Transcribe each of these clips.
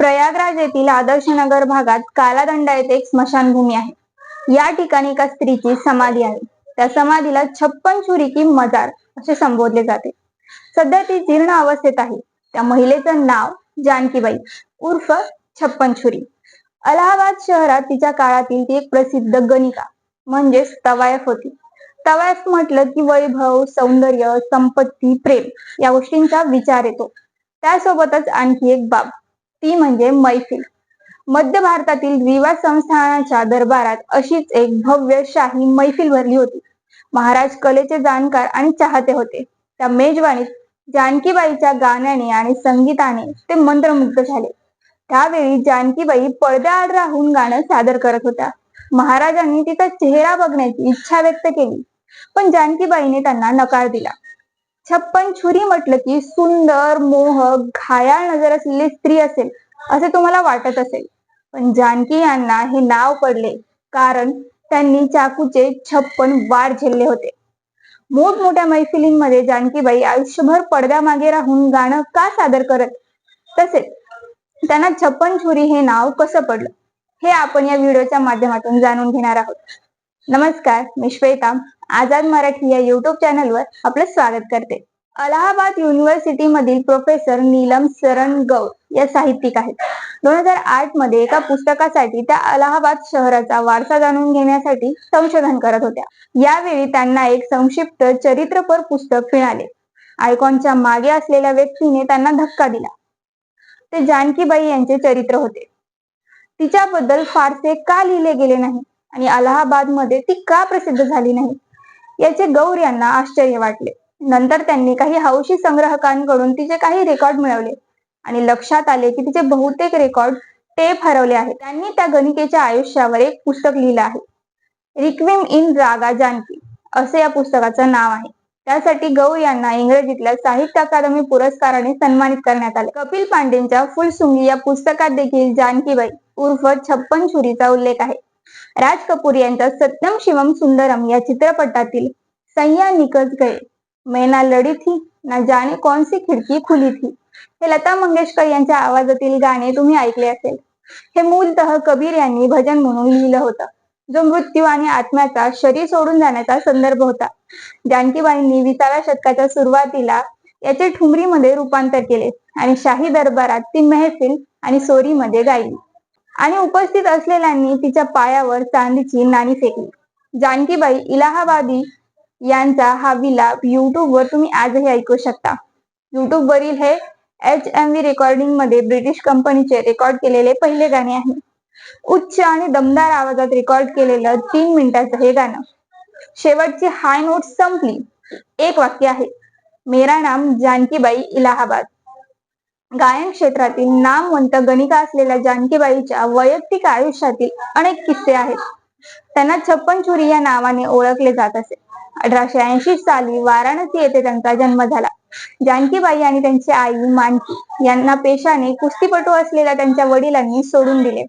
प्रयागराज येथील आदर्शनगर भागात कालादंडा येथे एक स्मशानभूमी आहे. या ठिकाणी एका स्त्रीची समाधी आहे. त्या समाधीला छप्पन छुरी की मजार असे संबोधले जाते. सध्या ती जीर्ण अवस्थेत आहे. त्या महिलेचं नाव जानकीबाई उर्फ छप्पन छुरी. अलाहाबाद शहरात तिच्या काळातील ती एक प्रसिद्ध गणिका म्हणजेच तवायफ होती. तवायफ म्हटलं की वैभव सौंदर्य संपत्ती प्रेम या गोष्टींचा विचार येतो. त्यासोबतच आणखी एक बाब ती म्हणजे मैफिल. मध्य भारतातील विवाह संस्थानाच्या दरबारात अशीच एक भव्य शाही मैफिल भरली होती. महाराज कलेचे जाणकार आणि चाहते होते. त्या मेजवानीत जानकीबाईच्या गाण्याने आणि संगीताने ते मंत्रमुग्ध झाले. त्यावेळी जानकीबाई पडद्याआड राहून गाणं सादर करत होत्या. महाराजांनी तिचा चेहरा बघण्याची इच्छा व्यक्त केली. पण जानकीबाईने त्यांना नकार दिला. छप्पन छुरी म्हटलं की सुंदर मोहक घायाळ नजर असलेली स्त्री असेल असे तुम्हाला वाटत असेल. पण जानकी यांना हे नाव पडले कारण त्यांनी चाकूचे छप्पन वार झेलले होते. मोठमोठ्या मैफिलींमध्ये जानकीबाई आयुष्यभर पडद्यामागे राहून गाणं का सादर करत तसेच त्यांना छप्पन छुरी हे नाव कसं पडलं हे आपण या व्हिडिओच्या माध्यमातून जाणून घेणार आहोत. नमस्कार मी श्वेता. आझाद मराठी या युट्यूब चॅनलवर आपलं स्वागत करते. अलाहाबाद युनिव्हर्सिटी मधील प्रोफेसर नीलम सरण गौर या साहित्यिक आहेत. दोन हजार आठमध्ये एका पुस्तकासाठी त्या अलाहाबाद शहराचा वारसा जाणून घेण्यासाठी संशोधन करत होत्या. यावेळी त्यांना एक संक्षिप्त चरित्रपर पुस्तक मिळाले. आयकॉनच्या मागे असलेल्या व्यक्तीने त्यांना धक्का दिला. ते जानकीबाई यांचे चरित्र होते. तिच्याबद्दल फारसे का लिहिले गेले नाही? आणि अलाहाबादमध्ये ती का प्रसिद्ध झाली नाही? याचे गौर यांना आश्चर्य वाटले. नंतर त्यांनी काही हौशी संग्रहकांकडून तिचे काही रेकॉर्ड मिळवले. आणि लक्षात आले की तिचे बहुतेक रेकॉर्ड टेप हरवले आहेत. त्यांनी त्या गणिकेच्या आयुष्यावर एक पुस्तक लिहिलं आहे. रिक्विम इन रागा जानकी असे या पुस्तकाचं नाव आहे. त्यासाठी गौर यांना इंग्रजीतल्या साहित्य अकादमी पुरस्काराने सन्मानित करण्यात आले. कपिल पांडेंच्या फुलसुंगी या पुस्तकात देखील जानकीबाई उर्फ छप्पन छुरीचा उल्लेख आहे. राज कपूर यांच्या सत्यम शिवम सुंदरम या चित्रपटातील सय्या निकज गए मैना लढी थी ना जाने कौन सी खिडकी खुली थी. हे लता मंगेशकर यांच्या आवाजातील गाणे तुम्ही ऐकले असेल. हे मूलतः कबीर यांनी भजन म्हणून लिहिलं होतं. जो मृत्यू आणि आत्म्याचा शरीर सोडून जाण्याचा संदर्भ होता. जानकीबाईंनी विसाव्या शतकाच्या सुरुवातीला याचे ठुमरीमध्ये रूपांतर केले आणि शाही दरबारात ती मेहफिल आणि सोरीमध्ये गायली. आणि उपस्थित असलेल्यांनी तिच्या पायावर चांदीची नाणी फेकली. जानकीबाई इलाहाबादी यांचा हा विलाप युट्यूब वर तुम्ही आजही ऐकू शकता. युट्यूब वरील हे एच एम व्ही रेकॉर्डिंगमध्ये ब्रिटिश कंपनीचे रेकॉर्ड केलेले पहिले गाणे आहे. उच्च आणि दमदार आवाजात रेकॉर्ड केलेलं तीन मिनिटाचं हे गाणं. शेवटची हाय नोट संपली. एक वाक्य आहे. मेरा नाम जानकीबाई इलाहाबाद. गायन क्षेत्रातील नामवंत गणिका असलेल्या जानकीबाईच्या वैयक्तिक आयुष्यातील अनेक किस्से आहेत. त्यांना छप्पन छुरी या नावाने ओळखले जात असे. अठराशे ऐंशी साली वाराणसी येथे त्यांचा जन्म झाला. जानकीबाई आणि त्यांची आई मानकी यांना पेशाने कुस्तीपटू असलेल्या त्यांच्या वडिलांनी सोडून दिले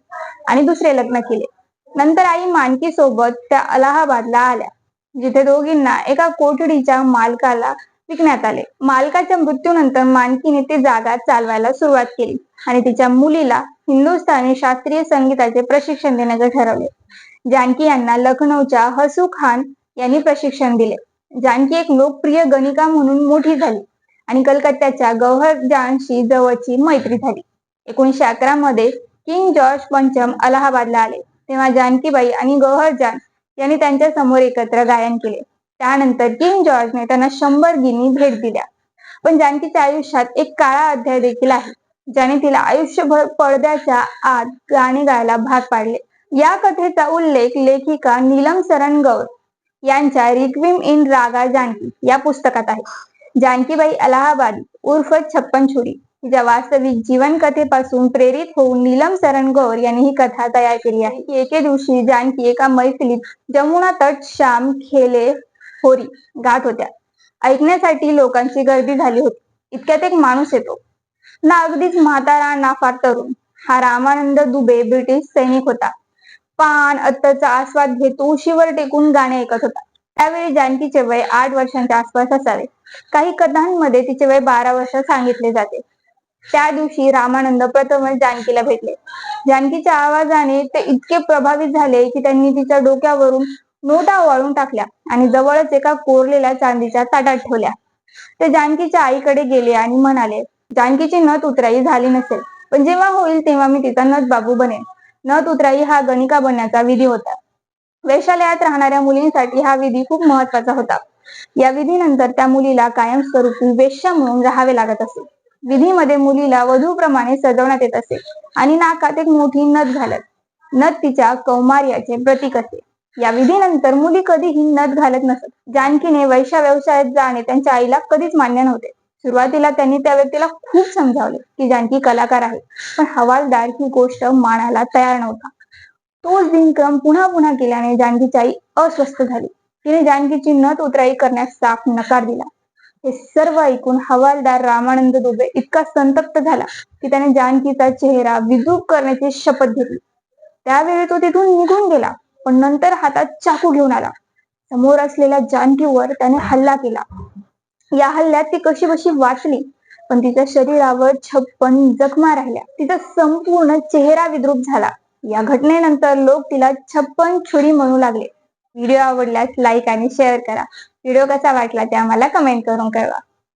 आणि दुसरे लग्न केले. नंतर आई मानकी सोबत त्या अलाहाबादला आल्या जिथे दोघींना एका कोठडीच्या मालकाला विकण्यात आले. मालकाच्या मृत्यूनंतर मानकीने ती जागा चालवायला सुरुवात केली आणि तिच्या मुलीला हिंदुस्थानी शास्त्रीय संगीताचे प्रशिक्षण देण्याचे ठरवले. जानकी यांना लखनौच्या हसू खान यांनी प्रशिक्षण दिले. जानकी एक लोकप्रिय गणिका म्हणून मोठी झाली आणि कलकत्त्याच्या गौहर जानशी जवळची मैत्री झाली. एकोणीशे अकरा मध्ये किंग जॉर्ज पंचम अलाहाबादला आले. तेव्हा जानकीबाई आणि गौहर जान यांनी त्यांच्यासमोर एकत्र गायन केले. त्यानंतर किंग जॉर्जने त्यांना शंभर गिनी भेट दिल्या. पण जानकीच्या आयुष्यात एक काळा अध्याय देखील आहे ज्याने तिला आयुष्यभर पडद्याच्या आत गाणे गायला भाग पाडले. या कथेचा उल्लेख लेखिका नीलम सरण गौर यांच्या रिक्विम इन रागा जानकी या पुस्तकात आहे. जानकीबाई अलाहाबाद उर्फ छप्पन छुरी तिच्या वास्तविक जीवन कथेपासून प्रेरित होऊन नीलम सरण गौर यांनी ही कथा तयार केली आहे. एके दिवशी जानकी एका मैफिलीत जमुना तट श्याम खेले होरी गात होत्या. ऐकण्यासाठी लोकांची गर्दी झाली होती. इतक्यात एक माणूस येतो. ना अगदीच म्हातारा ना फार तरुण. हा रामानंद दुबे ब्रिटिश सैनिक होता. पान अत्तरचा आस्वाद घेतो उशीवर टेकून गाणे ऐकत होता. त्यावेळी जानकीचे वय आठ वर्षांच्या आसपास असावे. काही कथांमध्ये तिचे वय बारा वर्ष सांगितले जाते. त्या दिवशी रामानंद प्रथमच जानकीला भेटले. जानकीच्या आवाजाने ते इतके प्रभावित झाले की त्यांनी तिच्या डोक्यावरून नोटा वाळून टाकल्या आणि जवळच एका कोरलेल्या चांदीच्या ताटात ठेवल्या. ते जानकीच्या आईकडे गेले आणि म्हणाले जानकीची नथ उतराई झाली नसेल पण जेव्हा होईल तेव्हा मी तिचा नथ बाबू बनेन. नथ उतराई हा गणिका बनण्याचा विधी होता. वैशालयात राहणाऱ्या मुलींसाठी हा विधी खूप महत्त्वाचा होता. या विधीनंतर त्या मुलीला कायमस्वरूपी वेश्या म्हणून राहावे लागत असे. विधीमध्ये मुलीला वधूप्रमाणे सजवण्यात येत असे आणि नाकात एक मोठी नथ घालत. नथ तिच्या कौमार्याचे प्रतीक असे. या विधीनंतर मुली कधीही नथ घालत नसत. जानकीने वैशा व्यवसायात जाणे त्यांच्या आईला कधीच मान्य नव्हते. सुरुवातीला त्यांनी त्या व्यक्तीला खूप समजावले की जानकी कलाकार आहे. पण हवालदार ही गोष्ट मानायला तयार नव्हता. तोच दिनक्रम पुन्हा पुन्हा केल्याने जानकीची आई अस्वस्थ झाली. तिने जानकीची नथ उतराई करण्यास साफ नकार दिला. हे सर्व ऐकून हवालदार रामानंद दुबे इतका संतप्त झाला की त्याने जानकीचा चेहरा विजूक करण्याची शपथ घेतली. त्यावेळी तो तिथून निघून गेला. पण नंतर हातात चाकू घेऊन आला. समोर असलेल्या जानकीवर त्याने हल्ला केला. या हल्ल्यात ती कशी बशी वाचली पण तिच्या शरीरावर छप्पन जखमा राहिल्या. तिचा संपूर्ण चेहरा विद्रूप झाला. या घटनेनंतर लोक तिला छप्पन छुरी म्हणू लागले. व्हिडिओ आवडल्यास लाईक आणि शेअर करा. व्हिडिओ कसा वाटला ते आम्हाला कमेंट करून कळवा.